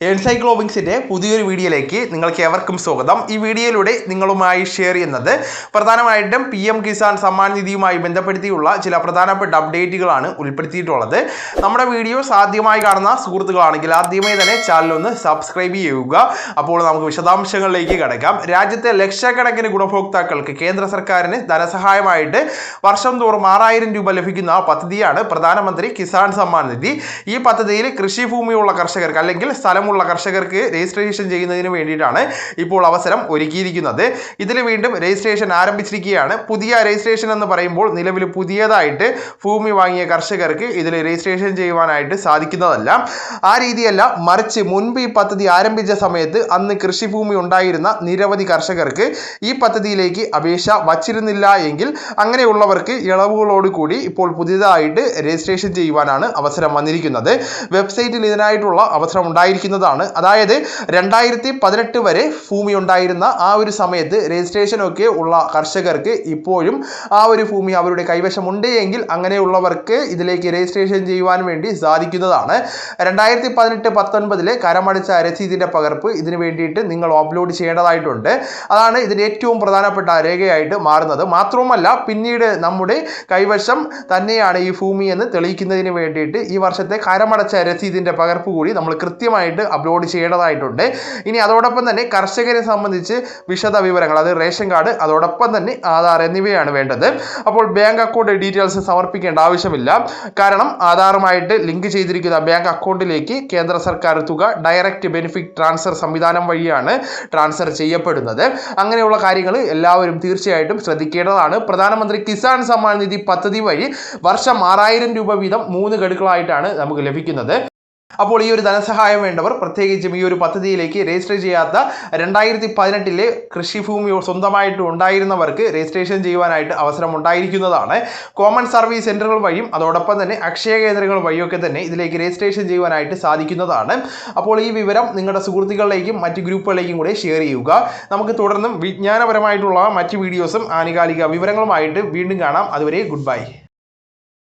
എൻസൈക്ലോബിങ്സിന്റെ പുതിയൊരു വീഡിയോയിലേക്ക് നിങ്ങൾക്ക് എവർക്കും സ്വാഗതം. ഈ വീഡിയോയിലൂടെ നിങ്ങളുമായി ഷെയർ ചെയ്യുന്നത് പ്രധാനമായിട്ടും പി എം കിസാൻ സമ്മാൻ നിധിയുമായി ബന്ധപ്പെടുത്തിയുള്ള ചില പ്രധാനപ്പെട്ട അപ്ഡേറ്റുകളാണ് ഉൾപ്പെടുത്തിയിട്ടുള്ളത്. നമ്മുടെ വീഡിയോ സാധ്യമായി കാണുന്ന സുഹൃത്തുക്കളാണെങ്കിൽ ആദ്യമേ തന്നെ ചാനൽ ഒന്ന് സബ്സ്ക്രൈബ് ചെയ്യുക. അപ്പോൾ നമുക്ക് വിശദാംശങ്ങളിലേക്ക് കിടക്കാം. രാജ്യത്തെ ലക്ഷക്കണക്കിന് ഗുണഭോക്താക്കൾക്ക് കേന്ദ്ര സർക്കാരിന് ധനസഹായമായിട്ട് വർഷം തോറും ആറായിരം രൂപ ലഭിക്കുന്ന പദ്ധതിയാണ് പ്രധാനമന്ത്രി കിസാൻ സമ്മാൻ നിധി. ഈ പദ്ധതിയിൽ കൃഷിഭൂമിയുള്ള കർഷകർക്ക് അല്ലെങ്കിൽ സ്ഥലമുള്ള കർഷകർക്ക് രജിസ്ട്രേഷൻ ചെയ്യുന്നതിന് വേണ്ടിയിട്ടാണ് ഇപ്പോൾ അവസരം ഒരുക്കിയിരിക്കുന്നത്. ഇതിൽ വീണ്ടും രജിസ്ട്രേഷൻ ആരംഭിച്ചിരിക്കുകയാണ്. പുതിയ രജിസ്ട്രേഷൻ എന്ന് പറയുമ്പോൾ നിലവിൽ പുതിയതായിട്ട് ഭൂമി വാങ്ങിയ കർഷകർക്ക് ഇതിൽ രജിസ്ട്രേഷൻ ചെയ്യുവാനായിട്ട് സാധിക്കുന്നതല്ല. ആ രീതിയല്ല മറിച്ച് മുൻപ് ഈ പദ്ധതി ആരംഭിച്ച സമയത്ത് അന്ന് കൃഷിഭൂമി ഉണ്ടായിരുന്ന നിരവധി കർഷകർക്ക് ഈ പദ്ധതിയിലേക്ക് അപേക്ഷ വച്ചിരുന്നില്ല എങ്കിൽ അങ്ങനെയുള്ളവർക്ക് ഇളവുകളോട് കൂടി ഇപ്പോൾ പുതിയതായിട്ട് രജിസ്ട്രേഷൻ ചെയ്യുവാനാണ് അവസരം വന്നിരിക്കുന്നത്. വെബ്സൈറ്റിൽ ഇതിനായിട്ടുള്ള അവസരം ഉണ്ടായിരിക്കുന്നതാണ് അതായത് രണ്ടായിരത്തി പതിനെട്ട് വരെ ഭൂമി ഉണ്ടായിരുന്ന ആ ഒരു സമയത്ത് രജിസ്ട്രേഷൻ ഒക്കെ ഉള്ള കർഷകർക്ക് ഇപ്പോഴും ആ ഒരു ഭൂമി അവരുടെ കൈവശമുണ്ട് എങ്കിൽ അങ്ങനെയുള്ളവർക്ക് ഇതിലേക്ക് രജിസ്ട്രേഷൻ ചെയ്യുവാൻ വേണ്ടി സാധിക്കുന്നതാണ്. രണ്ടായിരത്തി പതിനെട്ട് പത്തൊൻപതിലെ കരമടച്ച രസീതിന്റെ പകർപ്പ് ഇതിനു വേണ്ടിയിട്ട് നിങ്ങൾ അപ്ലോഡ് ചെയ്യേണ്ടതായിട്ടുണ്ട്. അതാണ് ഇതിന്റെ ഏറ്റവും പ്രധാനപ്പെട്ട രേഖയായിട്ട് മാറുന്നത്. മാത്രവുമല്ല പിന്നീട് നമ്മുടെ കൈവശം തന്നെയാണ് ഈ ഭൂമി എന്ന് തെളിയിക്കുന്നതിന് വേണ്ടിയിട്ട് ഈ വർഷത്തെ കരമടച്ച രസീതിന്റെ പകർപ്പ് കൂടി നമ്മൾ കൃത്യമായിട്ട് അപ്ലോഡ് ചെയ്യേണ്ടതായിട്ടുണ്ട്. ഇനി അതോടൊപ്പം തന്നെ കർഷകരെ സംബന്ധിച്ച് വിശദ വിവരങ്ങൾ അത് റേഷൻ കാർഡ് അതോടൊപ്പം തന്നെ ആധാർ എന്നിവയാണ് വേണ്ടത്. അപ്പോൾ ബാങ്ക് അക്കൗണ്ട് ഡീറ്റെയിൽസ് സമർപ്പിക്കേണ്ട ആവശ്യമില്ല. കാരണം ആധാറുമായിട്ട് ലിങ്ക് ചെയ്തിരിക്കുന്ന ബാങ്ക് അക്കൗണ്ടിലേക്ക് കേന്ദ്ര സർക്കാർ തുക ഡയറക്റ്റ് ബെനിഫിറ്റ് ട്രാൻസ്ഫർ സംവിധാനം വഴിയാണ് ട്രാൻസ്ഫർ ചെയ്യപ്പെടുന്നത്. അങ്ങനെയുള്ള കാര്യങ്ങൾ എല്ലാവരും തീർച്ചയായിട്ടും ശ്രദ്ധിക്കേണ്ടതാണ്. പ്രധാനമന്ത്രി കിസാൻ സമ്മാൻ നിധി പദ്ധതി വഴി വർഷം ആറായിരം രൂപ വീതം മൂന്ന് ഗഡുക്കളായിട്ടാണ് നമുക്ക് ലഭിക്കുന്നത്. അപ്പോൾ ഈ ഒരു ധനസഹായം വേണ്ടവർ പ്രത്യേകിച്ചും ഈ ഒരു പദ്ധതിയിലേക്ക് രജിസ്റ്റർ ചെയ്യാത്ത രണ്ടായിരത്തി പതിനെട്ടിലെ കൃഷിഭൂമി സ്വന്തമായിട്ട് ഉണ്ടായിരുന്നവർക്ക് രജിസ്ട്രേഷൻ ചെയ്യുവാനായിട്ട് അവസരം ഉണ്ടായിരിക്കുന്നതാണ് കോമൺ സർവീസ് സെന്ററുകൾ വഴിയും അതോടൊപ്പം തന്നെ അക്ഷയ കേന്ദ്രങ്ങൾ വഴിയൊക്കെ തന്നെ ഇതിലേക്ക് രജിസ്ട്രേഷൻ ചെയ്യുവാനായിട്ട് സാധിക്കുന്നതാണ്. അപ്പോൾ ഈ വിവരം നിങ്ങളുടെ സുഹൃത്തുക്കളിലേക്കും മറ്റ് ഗ്രൂപ്പുകളിലേക്കും കൂടെ ഷെയർ ചെയ്യുക. നമുക്ക് തുടർന്നും വിജ്ഞാനപരമായിട്ടുള്ള മറ്റ് വീഡിയോസും ആനുകാലിക വിവരങ്ങളുമായിട്ട് വീണ്ടും കാണാം. അതുവരെ ഗുഡ് ബൈ.